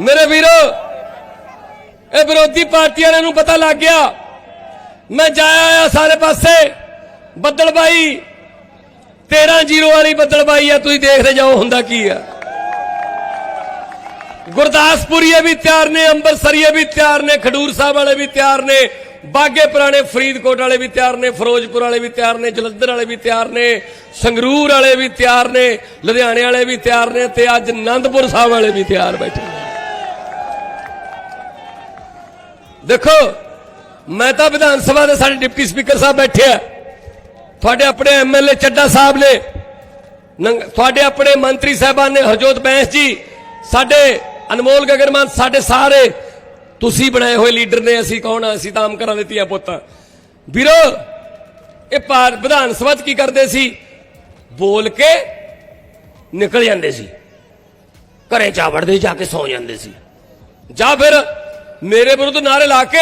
ਮੇਰੇ ਵੀਰੋ, ਇਹ ਵਿਰੋਧੀ ਪਾਰਟੀਆਂ ਨੂੰ ਪਤਾ ਲੱਗ ਗਿਆ। ਮੈਂ ਜਾਇਆ ਆਇਆ ਸਾਰੇ ਪਾਸੇ। ਬੱਦਲਬਾਈ 13-0 ਵਾਲੀ ਬੱਦਲਬਾਈ ਆ, ਤੁਸੀਂ ਦੇਖਦੇ ਜਾਓ ਹੁੰਦਾ ਕੀ ਆ। ਗੁਰਦਾਸਪੁਰੀਏ ਵੀ ਤਿਆਰ ਨੇ ਅੰਮ੍ਰਿਤਸਰੀਏ ਵੀ ਤਿਆਰ ਨੇ, ਖਡੂਰ ਸਾਹਿਬ ਵਾਲੇ ਵੀ ਤਿਆਰ ਨੇ, ਬਾਗੇ ਪੁਰਾਣੇ ਫਰੀਦਕੋਟ ਵਾਲੇ ਵੀ ਤਿਆਰ ਨੇ, ਫਿਰੋਜ਼ਪੁਰ ਵਾਲੇ ਵੀ ਤਿਆਰ ਨੇ, ਜਲੰਧਰ ਵਾਲੇ ਵੀ ਤਿਆਰ ਨੇ, ਸੰਗਰੂਰ ਵਾਲੇ ਵੀ ਤਿਆਰ ਨੇ, ਲੁਧਿਆਣੇ ਵਾਲੇ ਵੀ ਤਿਆਰ ਨੇ ਤੇ ਅੱਜ ਆਨੰਦਪੁਰ ਸਾਹਿਬ ਵਾਲੇ ਵੀ ਤਿਆਰ ਬੈਠੇ ਨੇ ਦੇਖੋ, ਮੈਂ ਤਾਂ ਵਿਧਾਨ ਸਭਾ ਦੇ ਸਾਡੇ ਡਿਪਟੀ ਸਪੀਕਰ ਸਾਹਿਬ ਬੈਠੇ ਆ। ਤੁਹਾਡੇ ਆਪਣੇ ਐਮਐਲਏ ਚੱਡਾ ਸਾਹਿਬ ਨੇ, ਨੰਗ- ਤੁਹਾਡੇ ਆਪਣੇ ਮੰਤਰੀ ਸਾਹਿਬਾਨ ਨੇ ਹਰਜੋਤ ਬੈਂਸ ਜੀ, ਸਾਡੇ ਅਨਮੋਲ ਗਗਨਮਾਨ, ਸਾਡੇ ਸਾਰੇ, ਤੁਸੀਂ ਬਣਾਏ ਹੋਏ ਲੀਡਰ ਨੇ, ਅਸੀਂ ਕੌਣ ਆ? ਅਸੀਂ ਤਾਂ ਆਮ ਘਰਾਂ ਦਿੱਤੀਆਂ ਧੀਆਂ ਵੀਰੋ, ਇਹ ਭਾਰ- ਵਿਧਾਨ ਸਭਾ 'ਚ ਕੀ ਕਰਦੇ ਸੀ? ਬੋਲ ਕੇ ਨਿਕਲ ਜਾਂਦੇ ਸੀ। ਘਰੇ ਜਾ ਵੜਦੇ ਜਾ ਕੇ ਸੌ ਜਾਂਦੇ ਸੀ। ਜਾਂ ਫਿਰ ਮੇਰੇ ਵਿਰੁੱਧ ਨਾਰੇ ਲਾ ਕੇ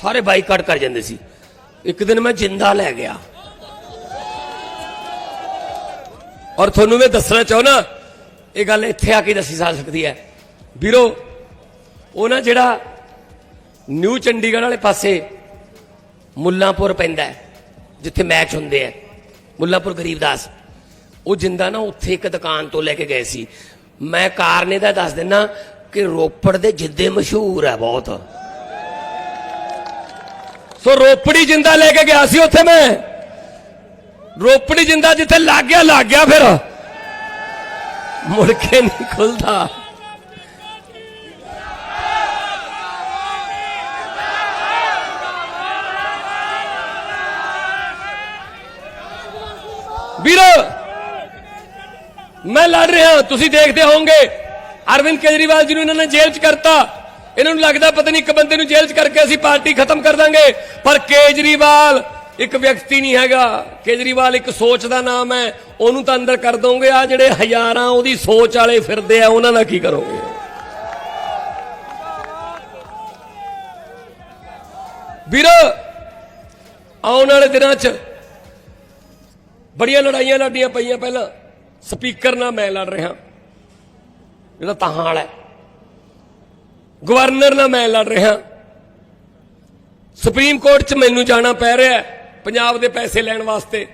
ਸਾਰੇ ਬਾਈਕਾਟ ਕਰ ਜਾਂਦੇ ਸੀ। ਇੱਕ ਦਿਨ ਮੈਂ ਜਿੰਦਾ ਲੈ ਗਿਆ। ਔਰ ਤੁਹਾਨੂੰ ਮੈਂ ਦੱਸਣਾ ਚਾਹੁੰਦਾ, ਇਹ ਗੱਲ ਇੱਥੇ ਆ ਕੇ ਦੱਸੀ ਜਾ ਸਕਦੀ ਹੈ। ਵੀਰੋ, ਉਹ ਨਾ ਜਿਹੜਾ ਨਿਊ ਚੰਡੀਗੜ੍ਹ ਵਾਲੇ ਪਾਸੇ ਮੁੱਲਾਂਪੁਰ ਪੈਂਦਾ ਜਿੱਥੇ ਮੈਚ ਹੁੰਦੇ ਆ ਮੁੱਲਾਂਪੁਰ ਗਰੀਬਦਾਸ ਉਹ ਜਿੰਦਾ ਨਾ ਉੱਥੇ ਇੱਕ ਦੁਕਾਨ ਤੋਂ ਲੈ ਕੇ ਗਏ ਸੀ। ਮੈਂ ਕਾਰਨ ਇਹਦਾ ਦੱਸ ਦਿੰਨਾ ਕਿ ਰੋਪੜ ਦੇ ਜਿੱਦੇ ਮਸ਼ਹੂਰ ਹੈ ਬਹੁਤ। ਸੋ ਰੋਪੜੀ ਜਿੰਦਾ ਲੈ ਕੇ ਗਿਆ ਸੀ ਉੱਥੇ ਮੈਂ। ਰੋਪੜੀ ਜਿੰਦਾ ਜਿੱਥੇ ਲੱਗ ਗਿਆ ਲੱਗ ਗਿਆ ਫਿਰ। ਮੁੜ ਕੇ ਨਹੀਂ ਖੁੱਲਦਾ। ਵੀਰੋ, ਮੈਂ ਲੜ ਰਿਹਾ, ਤੁਸੀਂ ਦੇਖਦੇ ਹੋਵੋਗੇ। ਅਰਵਿੰਦ ਕੇਜਰੀਵਾਲ ਜੀ ਨੂੰ ਇਹਨਾਂ ਨੇ ਜੇਲ੍ਹ 'ਚ ਕਰਤਾ। ਇਹਨਾਂ ਨੂੰ ਲੱਗਦਾ ਪਤਾ ਨਹੀਂ ਇੱਕ ਬੰਦੇ ਨੂੰ ਜੇਲ੍ਹ 'ਚ ਕਰਕੇ ਅਸੀਂ ਪਾਰਟੀ ਖਤਮ ਕਰ ਦਾਂਗੇ। ਪਰ ਕੇਜਰੀਵਾਲ ਇੱਕ ਵਿਅਕਤੀ ਨਹੀਂ ਹੈਗਾ। ਕੇਜਰੀਵਾਲ ਇੱਕ ਸੋਚ ਦਾ ਨਾਮ ਹੈ। ਉਹਨੂੰ ਤਾਂ ਅੰਦਰ ਕਰ ਦੋਗੇ। ਆ ਜਿਹੜੇ ਹਜ਼ਾਰਾਂ ਉਹਦੀ ਸੋਚ ਵਾਲੇ ਫਿਰਦੇ ਆ, ਉਹਨਾਂ ਦਾ ਕੀ ਕਰੋਗੇ? ਵੀਰੋ, ਆਉਣ ਵਾਲੇ ਦਿਨਾਂ 'ਚ ਬੜੀਆਂ ਲੜਾਈਆਂ ਲੜਨੀਆਂ ਪਈਆਂ। ਪਹਿਲਾਂ ਸਪੀਕਰ ਨਾਲ ਮੈਂ ਲੜ ਰਿਹਾ। ਜਿਹੜਾ ਤਾਹਾਂ ਵਾਲਾ ਹੈ। ਗਵਰਨਰ ਨਾਲ ਮੈਂ ਲੜ ਰਿਹਾ। ਸੁਪਰੀਮ ਕੋਰਟ 'ਚ ਮੈਨੂੰ ਜਾਣਾ ਪੈ ਰਿਹਾ ਪੰਜਾਬ ਦੇ ਪੈਸੇ ਲੈਣ ਵਾਸਤੇ।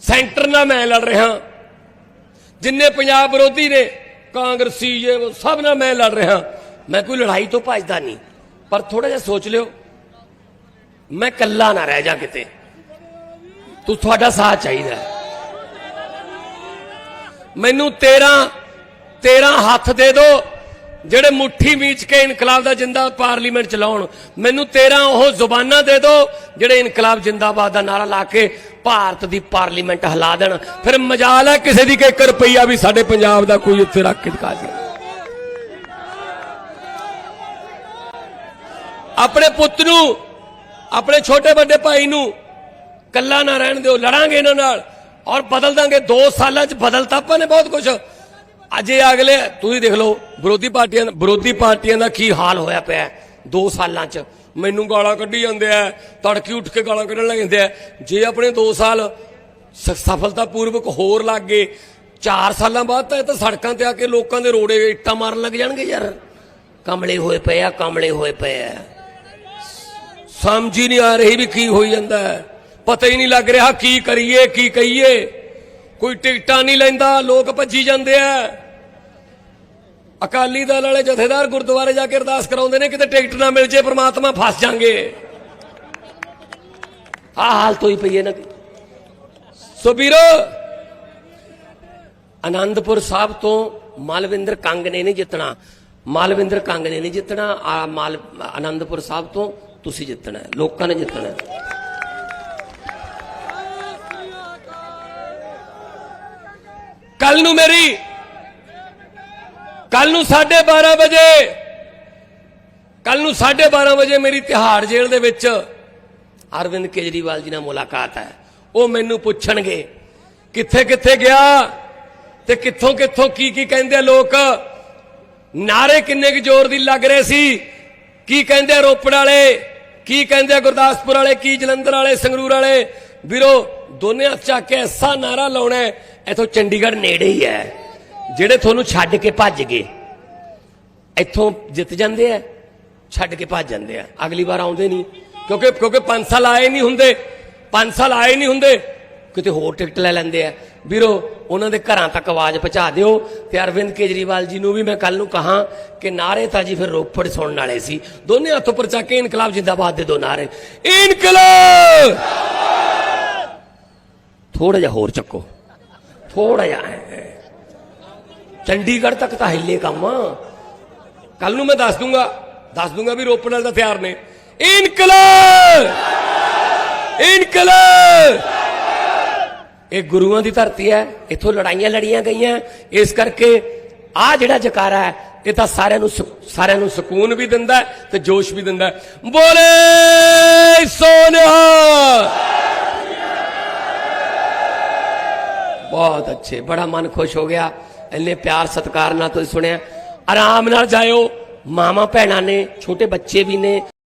ਸੈਂਟਰ ਨਾਲ ਮੈਂ ਲੜ ਰਿਹਾ। ਜਿੰਨੇ ਪੰਜਾਬ ਵਿਰੋਧੀ ਨੇ, ਕਾਂਗਰਸੀ ਇਹ ਸਭ ਨਾਲ ਮੈਂ ਲੜ ਰਿਹਾ। ਮੈਂ ਕੋਈ ਲੜਾਈ ਤੋਂ ਭੱਜਦਾ ਨਹੀਂ। ਪਰ ਥੋੜਾ ਜਿਹਾ ਸੋਚ ਲਿਓ। ਮੈਂ ਇਕੱਲਾ ਨਾ ਰਹਿ ਜਾ ਕਿਤੇ। ਤੂੰ ਤੁਹਾਡਾ ਸਾਥ ਚਾਹੀਦਾ ਮੈਨੂੰ 13 13 ਹੱਥ ਦੇ ਦਿਓ ਜਿਹੜੇ ਮੁੱਠੀ ਮੀਚ ਕੇ ਇਨਕਲਾਬ ਦਾ ਜਿੰਦਾ ਪਾਰਲੀਮੈਂਟ ਚਲਾਉਣ। ਮੈਨੂੰ 13 ਉਹ ਜ਼ੁਬਾਨਾਂ ਦੇ ਦਿਓ ਜਿਹੜੇ ਇਨਕਲਾਬ ਜਿੰਦਾਬਾਦ ਦਾ ਨਾਰਾ ਲਾ ਕੇ ਭਾਰਤ ਦੀ ਪਾਰਲੀਮੈਂਟ ਹਿਲਾ ਦੇਣ। ਫਿਰ ਮਜਾਲ ਹੈ ਕਿਸੇ ਦੀ ਕਿ 1 ਰੁਪਈਆ ਵੀ ਸਾਡੇ ਪੰਜਾਬ ਦਾ ਕੋਈ ਉੱਥੇ ਰੱਖ ਕੇ ਦਿਖਾ ਦੇ। ਆਪਣੇ ਪੁੱਤ ਨੂੰ, ਆਪਣੇ ਛੋਟੇ ਵੱਡੇ ਭਾਈ ਨੂੰ ਕੱਲਾ ਨਾ ਰਹਿਣ ਦਿਓ, ਲੜਾਂਗੇ ਇਹਨਾਂ ਨਾਲ। ਔਰ ਬਦਲ ਦਾਂਗੇ। 2 ਸਾਲਾਂ ਚ ਬਦਲਤਾ ਆਪਾਂ ਨੇ ਬਹੁਤ ਕੁਝ ਅੱਜ ਇਹ ਅਗਲੇ ਤੁਸੀਂ ਦੇਖ ਲਓ, ਵਿਰੋਧੀ ਪਾਰਟੀਆਂ ਵਿਰੋਧੀ ਪਾਰਟੀਆਂ ਦਾ ਕੀ ਹਾਲ ਹੋਇਆ ਪਿਆ 2 ਸਾਲਾਂ ਚ ਮੈਨੂੰ ਗਾਲਾਂ ਕੱਢੀ ਜਾਂਦੇ ਆ, ਤੜਕੀ ਉੱਠ ਕੇ ਗਾਲਾਂ ਕੱਢਣ ਲੱਗ ਜਾਂਦੇ ਆ। ਜੇ ਆਪਣੇ 2 ਸਾਲ ਸ- ਸਫਲਤਾਪੂਰਵਕ ਹੋਰ ਲੱਗ ਗਏ 4 ਸਾਲਾਂ ਬਾਅਦ ਤਾਂ ਇਹ ਤਾਂ ਸੜਕਾਂ ਤੇ ਆ ਕੇ ਲੋਕਾਂ ਦੇ ਰੋੜੇ ਇੱਟਾਂ ਮਾਰਨ ਲੱਗ ਜਾਣਗੇ ਯਾਰ। ਕਮਲੇ ਹੋਏ ਪਏ ਆ, ਕਮਲੇ ਹੋਏ ਪਏ ਆ। ਸਮਝ ਹੀ ਨਹੀਂ ਆ ਰਹੀ ਵੀ ਕੀ ਹੋਈ ਜਾਂਦਾ ਪਤਾ ਹੀ ਨਹੀਂ ਲੱਗ ਰਿਹਾ ਕੀ ਕਰੀਏ, ਕੀ ਕਹੀਏ। ਕੋਈ ਟਿਕਟਾਂ ਨਹੀਂ ਲੈਂਦਾ, ਲੋਕ ਭੱਜੀ ਜਾਂਦੇ ਆ। ਅਕਾਲੀ ਦਲ ਵਾਲੇ ਜਥੇਦਾਰ ਗੁਰਦੁਆਰੇ ਜਾ ਕੇ ਅਰਦਾਸ ਕਰਾਉਂਦੇ ਨੇ ਕਿਤੇ ਟਿਕਟ ਨਾ ਮਿਲ ਜੇ ਪ੍ਰਮਾਤਮਾ ਫਸ ਜਾਾਂਗੇ ਆ ਹਾਲ ਤੋਂ ਹੀ ਪਈ ਹੈ ਨਾ ਸੋ ਵੀਰੋ ਆਨੰਦਪੁਰ ਸਾਹਿਬ ਤੋਂ ਮਾਲਵਿੰਦਰ ਕੰਗ ਨੇ ਨਹੀਂ ਜਿੱਤਣਾ। ਮਾਲਵਿੰਦਰ ਕੰਗ ਨੇ ਨਹੀਂ ਜਿੱਤਣਾ। ਆ ਮਾਲ ਆਨੰਦਪੁਰ ਸਾਹਿਬ ਤੋਂ ਤੁਸੀਂ ਜਿੱਤਣਾ ਹੈ, ਲੋਕਾਂ ਨੇ ਜਿੱਤਣਾ ਹੈ। ਕੱਲ ਨੂੰ ਮੇਰੀ ਕੱਲ ਨੂੰ 12:30 ਵਜੇ। ਕੱਲ ਨੂੰ 12:30 ਵਜੇ ਮੇਰੀ ਤਿਹਾੜ ਜੇਲ੍ਹ ਦੇ ਵਿੱਚ। ਅਰਵਿੰਦ ਕੇਜਰੀਵਾਲ ਜੀ ਨਾਲ ਮੁਲਾਕਾਤ ਹੈ। ਉਹ ਮੈਨੂੰ ਪੁੱਛਣਗੇ ਕਿੱਥੇ ਕਿੱਥੇ ਗਿਆ ਤੇ ਕਿੱਥੋਂ ਕਿੱਥੋਂ ਕੀ ਕੀ ਕਹਿੰਦੇ ਆ ਲੋਕ? ਨਾਰੇ ਕਿੰਨੇ ਕੁ ਜ਼ੋਰ ਦੀ ਲੱਗ ਰਹੇ ਸੀ? ਕੀ ਕਹਿੰਦੇ ਆ ਰੋਪੜ ਵਾਲੇ? ਕੀ ਕਹਿੰਦੇ ਗੁਰਦਾਸਪੁਰ ਵਾਲੇ? ਕੀ ਜਲੰਧਰ ਵਾਲੇ? ਸੰਗਰੂਰ ਵਾਲੇ? ਵੀਰੋ ਦੋਨੇ ਹੱਥ ਚੱਕ ਕੇ ਐਸਾ ਨਾਰਾ ਲਾਉਣਾ ਹੈ, ਇੱਥੋਂ ਚੰਡੀਗੜ੍ਹ ਨੇੜੇ ਹੀ ਹੈ। ਜਿਹੜੇ ਤੁਹਾਨੂੰ ਛੱਡ ਕੇ ਭੱਜ ਗਏ, ਇੱਥੋਂ ਜਿੱਤ ਜਾਂਦੇ ਆ, ਛੱਡ ਕੇ ਭੱਜ ਜਾਂਦੇ ਆ। ਅਗਲੀ ਵਾਰ ਆਉਂਦੇ ਨਹੀਂ, ਕਿਉਂਕਿ ਕਿਉਂਕਿ 5 ਸਾਲ ਆਏ ਨਹੀਂ ਹੁੰਦੇ 5 ਸਾਲ ਆਏ ਨਹੀਂ ਹੁੰਦੇ, ਕਿਤੇ ਹੋਰ ਟਿਕਟ ਲੈ ਲੈਂਦੇ ਆ। ਵੀਰੋ, ਉਹਨਾਂ ਦੇ ਘਰਾਂ ਤੱਕ ਆਵਾਜ਼ ਪਹੁੰਚਾ ਦਿਓ ਤੇ ਅਰਵਿੰਦ ਕੇਜਰੀਵਾਲ ਜੀ ਨੂੰ ਵੀ ਮੈਂ ਕੱਲ ਨੂੰ ਕਹਾ ਕਿ ਨਾਰੇ ਤਾਂ ਜੀ ਫਿਰ ਰੋਪੜ ਸੁਣਨ ਵਾਲੇ ਸੀ। ਦੋਨੇ ਹੱਥ ਉੱਪਰ ਚੱਕ ਕੇ ਇਨਕਲਾਬ ਜਿੰਦਾਬਾਦ ਦੇ ਦੋ ਨਾਰੇ। ਇਨਕਲਾਬ! ਥੋੜਾ ਜਿਹਾ ਹੋਰ ਚੱਕੋ। ਥੋੜਾ ਜਿਹਾ ਚੰਡੀਗੜ੍ਹ ਤੱਕ ਤਾਂ ਹਿੱਲੇ ਕੰਮ। ਕੱਲ ਨੂੰ ਮੈਂ ਦੱਸ ਦੂੰਗਾ ਦੱਸ ਦੂੰਗਾ ਵੀ ਰੋਪਣ ਵਾਲੇ ਤਾਂ ਤਿਆਰ ਨੇ। ਇਨਕਲਾਬ! ਇਨਕਲਾਬ! ਇਹ ਗੁਰੂਆਂ ਦੀ ਧਰਤੀ ਹੈ, ਇੱਥੋਂ ਲੜਾਈਆਂ ਲੜੀਆਂ ਗਈਆਂ। ਇਸ ਕਰਕੇ ਆ ਜਿਹੜਾ ਜਕਾਰਾ ਹੈ, ਇਹ ਤਾਂ ਸਾਰਿਆਂ ਨੂੰ ਸਾਰਿਆਂ ਨੂੰ ਸਕੂਨ ਵੀ ਦਿੰਦਾ ਤੇ ਜੋਸ਼ ਵੀ ਦਿੰਦਾ ਬੋਲੇ ਸੋਨਿਆ! ਬਹੁਤ ਅੱਛੇ, ਬੜਾ ਮਨ ਖੁਸ਼ ਹੋ ਗਿਆ। ਇੰਨੇ ਪਿਆਰ ਸਤਿਕਾਰ ਨਾਲ ਤੁਸੀਂ ਸੁਣਿਆ। ਆਰਾਮ ਨਾਲ ਜਾਇਓ। ਮਾਮਾ ਭੈਣਾਂ ਨੇ, ਛੋਟੇ ਬੱਚੇ ਵੀ ਨੇ